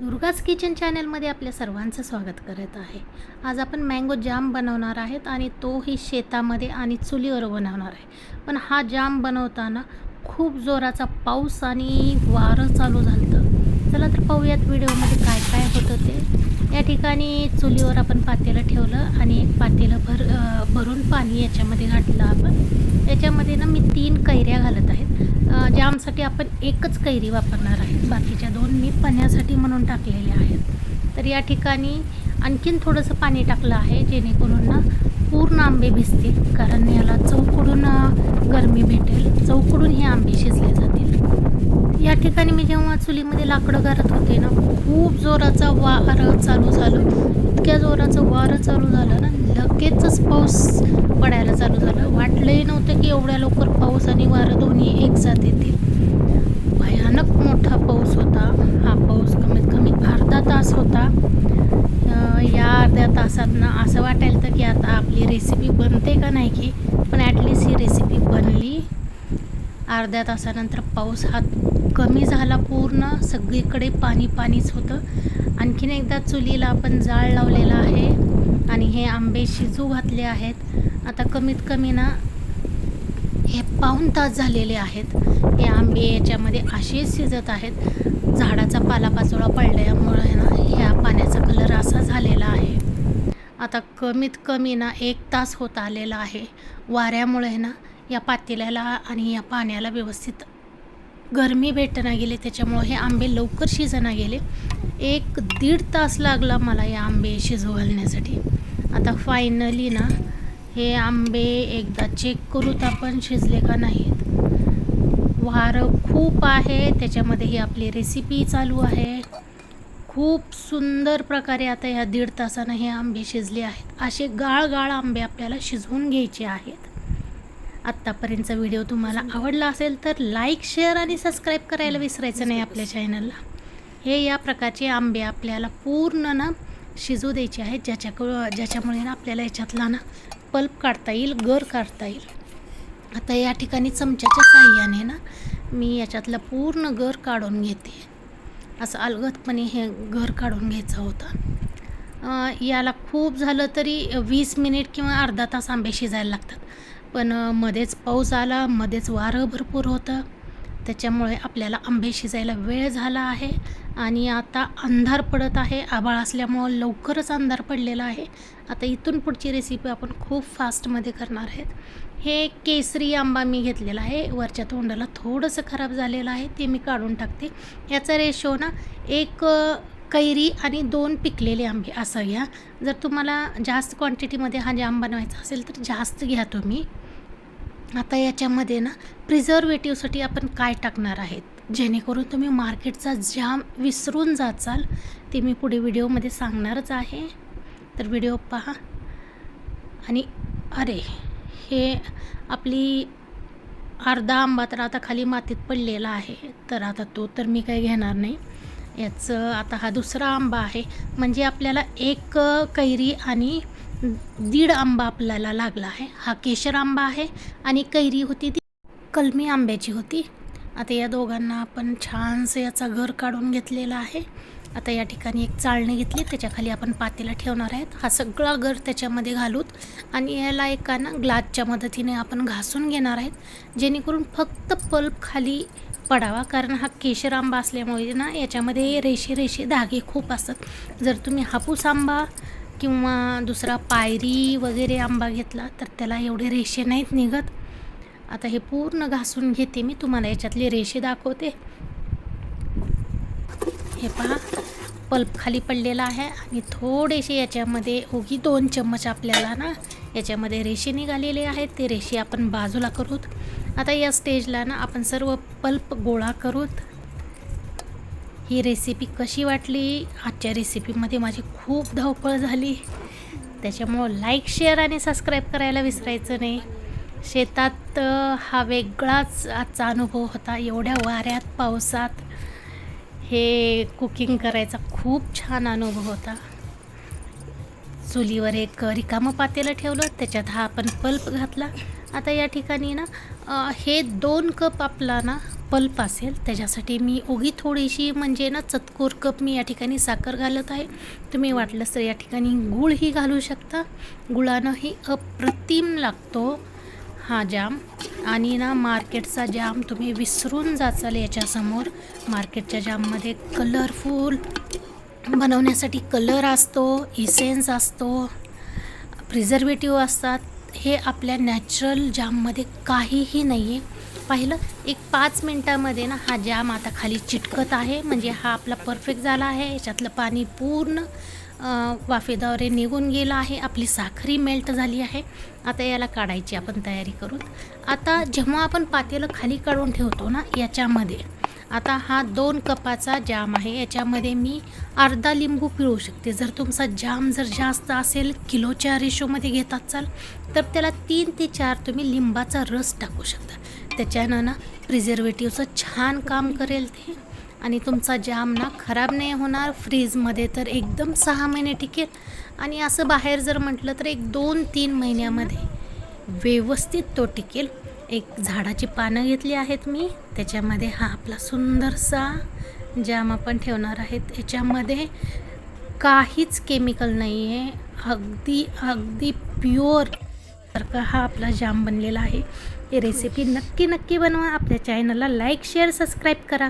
Durga's kitchen चॅनलमध्ये आपल्या सर्वांचं स्वागत करत आहे. आज आपण मँगो जाम बनवणार आहेत आणि तोही शेतामध्ये आणि चुलीवर बनवणार आहे. पण हा जाम बनवताना खूप जोराचा पाऊस आणि वारं चालू झालं चला तर पाहूयात व्हिडिओमध्ये काय काय होतं ते. या ठिकाणी चुलीवर आपण पातेलं ठेवलं आणि एक पातेलं भर भरून पाणी याच्यामध्ये घातलं आपण. याच्यामध्ये ना मी तीन कैऱ्या घालत आहेत. जामसाठी आपण एकच कैरी वापरणार आहे. बाकीच्या दोन मी पाण्यासाठी म्हणून टाकलेल्या आहेत. तर या ठिकाणी आणखीन थोडंसं पाणी टाकलं आहे जेणेकरून ना पूर्ण आंबे भिजतील. कारण याला चौकडून गरमी भेटेल. चौकडून हे आंबे शिजले जातील. या ठिकाणी मी जेव्हा चुलीमध्ये लाकडं गारत होते ना खूप जोराचा वार चालू झालं. इतक्या जोराचं वारं चालू झालं ना लगेचच पाऊस पडायला चालू झालं. वाटलंही नव्हतं की एवढ्या लवकर पाऊस आणि वारं दोन्ही एक साथ येतील. भयानक मोठा पाऊस होता. हा पाऊस कमीत कमी अर्धा तास होता. या अर्ध्या तासात ना असं वाटायला तर की आता आपली रेसिपी बनते का नाही की पण ॲटलीस्ट ही रेसिपी बनली. अर्ध्या तासानंतर पाऊस हा कमी झाला पूर्ण सगळीकडे पाणी पाणीच होतं. आणखीन एकदा चुलीला आपण जाळ लावलेला आहे आणि हे आंबे शिजू घातले आहेत. आता कमीत कमी ना हे पाऊण तास झालेले आहेत. हे आंबे याच्यामध्ये असेच शिजत आहेत. झाडाचा पालापाचोळा पडल्यामुळे ना ह्या पाण्याचा कलर असा झालेला आहे. आता कमीत कमी ना एक तास होत आलेला आहे. वाऱ्यामुळे ना या पातेल्याला आणि या पाण्याला व्यवस्थित गरमी भेटना गेले त्याच्यामुळे हे आंबे लवकर शिजना गेले. एक दीड तास लागला मला या आंबे शिजू घालण्यासाठी. आता फायनली ना हे आंबे एकदा चेक करूत आपण शिजले का नाहीत. वारं खूप आहे त्याच्यामध्ये ही आपली रेसिपी चालू आहे. खूप सुंदर प्रकारे आता ह्या दीड तासानं हे आंबे शिजले आहेत. असे गाळ गाळ आंबे आपल्याला शिजवून घ्यायचे आहेत. आत्तापर्यंतचा व्हिडिओ तुम्हाला आवडला असेल तर लाईक शेअर आणि सबस्क्राईब करायला विसरायचं नाही आपल्या चॅनलला. हे या प्रकारचे आंबे आपल्याला पूर्ण ना शिजू द्यायचे आहेत ज्याच्याक ज्याच्यामुळे ना आपल्याला याच्यातला ना पल्प काढता येईल गर काढता येईल. आता या ठिकाणी चमच्याच्या साह्याने ना मी याच्यातलं पूर्ण गर काढून घेते. असं अलगदपणे हे घर काढून घ्यायचं होतं. याला खूप झालं तरी वीस मिनिट किंवा अर्धा तास आंबे शिजायला लागतात. पण मध्येच पाऊस आला मध्येच वारं भरपूर होतं. त्याच्यामुळे आपल्याला आंबे शिजायला वेळ झाला आहे आणि आता अंधार पडत आहे. आभाळ असल्यामुळं लवकरच अंधार पडलेला आहे. आता इथून पुढची रेसिपी आपण खूप फास्टमध्ये करणार आहेत. हे केसरी आंबा मी घेतलेला आहे. वरच्या तोंडाला थोडंसं खराब झालेलं आहे ते मी काढून टाकते. याचा रेशो ना एक कैरी आणि दोन पिकलेले आंबे असं घ्या. जर तुम्हाला जास्त क्वांटिटीमध्ये हा जाम बनवायचा असेल तर जास्त घ्या तुम्ही. आता याच्यामध्ये ना प्रिझर्वेटिव्हसाठी आपण काय टाकणार आहेत? जेणेकरून तुम्ही मार्केटचा जाम विसरून जाचाल ते मी पुढे व्हिडिओमध्ये सांगणारच आहे. तर व्हिडिओ पहा. आणि अरे हे आपली अर्धा आंबा तर आता खाली मातीत पडलेला आहे. तर आता तो तर मी काही घेणार नाही. याचं आता हा दुसरा आंबा आहे. म्हणजे आपल्याला एक कैरी आणि दीड आंबा आपल्याला लागला आहे. हा केशर आंबा आहे आणि कैरी होती ती. कलमी आंब्याची होती. आता या दोघांना आपण छानसं याचा घर काढून घेतलेला आहे. आता या ठिकाणी एक चाळणी घेतली. त्याच्याखाली आपण पातेला ठेवणार आहेत. हा सगळा घर त्याच्यामध्ये घालूत आणि याला एका ना ग्लासच्या मदतीने आपण घासून घेणार आहेत. जेणेकरून फक्त पल्प खाली पडावा. कारण हा केशर आंबा असल्यामुळे ना याच्यामध्ये रेषे रेषे धागे खूप असतात. जर तुम्ही हापूस आंबा किंवा दुसरा पायरी वगैरे आंबा घेतला तर त्याला एवढे रेषे नाहीत निघत. आता हे पूर्ण घासून घेते मी तुम्हाला याच्यातले रेषे दाखवते. हे पहा पल्प खाली पडलेला आहे आणि थोडेसे याच्यामध्ये उगी दोन चम्मच आपल्याला ना याच्यामध्ये रेषे निघालेले आहेत. ते रेषे आपण बाजूला करूत. आता या स्टेजला ना आपण सर्व पल्प गोळा करूत. ही रेसिपी कशी वाटली? आजच्या रेसिपीमध्ये माझी खूप धावपळ झाली. त्याच्यामुळं लाईक शेअर आणि सबस्क्राईब करायला विसरायचं नाही. शेतात हा वेगळाच आजचा अनुभव होता. एवढ्या वाऱ्यात पावसात हे कुकिंग करायचा खूप छान अनुभव होता. चुलीवर एक रिकामं पातेलं ठेवलं. त्याच्यात हा आपण पल्प घातला. आता या ठिकाणी ना हे दोन कप आपला ना पल्प असेल त्याच्यासाठी मी ओगी थोडीशी म्हणजे ना चतकोर कप मी या ठिकाणी साखर घालत आहे. तुम्ही वाटलंच तर या ठिकाणी गूळही घालू शकता. गुळानंही अप्रतिम लागतो हा जाम. आणि ना मार्केटचा जाम तुम्ही विसरून जाचाल याच्यासमोर. मार्केटच्या जाममध्ये कलरफुल बनवण्यासाठी कलर असतो इसेन्स असतो प्रिझर्वेटिव्ह असतात. हे आपल्या नॅचरल जाममध्ये काहीही नाही आहे पाहिलं एक पाच मिनटामध्ये ना हा जाम आता खाली चिटकत आहे. म्हणजे हा आपला परफेक्ट झाला आहे. याच्यातलं पाणी पूर्ण वाफेद्वारे निघून गेलं आहे. आपली साखरी मेल्ट झाली आहे. आता याला काढायची आपण तयारी करून. आता जेव्हा आपण पातेलं खाली काढून ठेवतो ना याच्यामध्ये आता हा दोन कपाचा जाम आहे. याच्यामध्ये मी अर्धा लिंबू पिळू शकते. जर तुमचा जाम जर जास्त असेल किलोच्या रेशोमध्ये घेत असाल तर त्याला तीन ते चार तुम्ही लिंबाचा रस टाकू शकता. त्याच्यानं ना प्रिझर्वेटिव्हचं छान काम करेल ते. आणि तुमचा जाम ना खराब नाही होणार फ्रीजमध्ये तर एकदम सहा महिने टिकेल. आणि असं बाहेर जर म्हटलं तर एक दोन तीन महिन्यामध्ये व्यवस्थित तो टिकेल. एक झाडाची पानं घेतली आहेत मी त्याच्यामध्ये हा आपला सुंदरसा जाम आपण ठेवणार आहेत. याच्यामध्ये काहीच केमिकल नाही आहे अगदी अगदी प्युअर सारखा हा आपला जाम बनलेला आहे. ही रेसिपी नक्की नक्की बनवा. आपल्या चॅनलला लाईक शेअर सबस्क्राईब करा.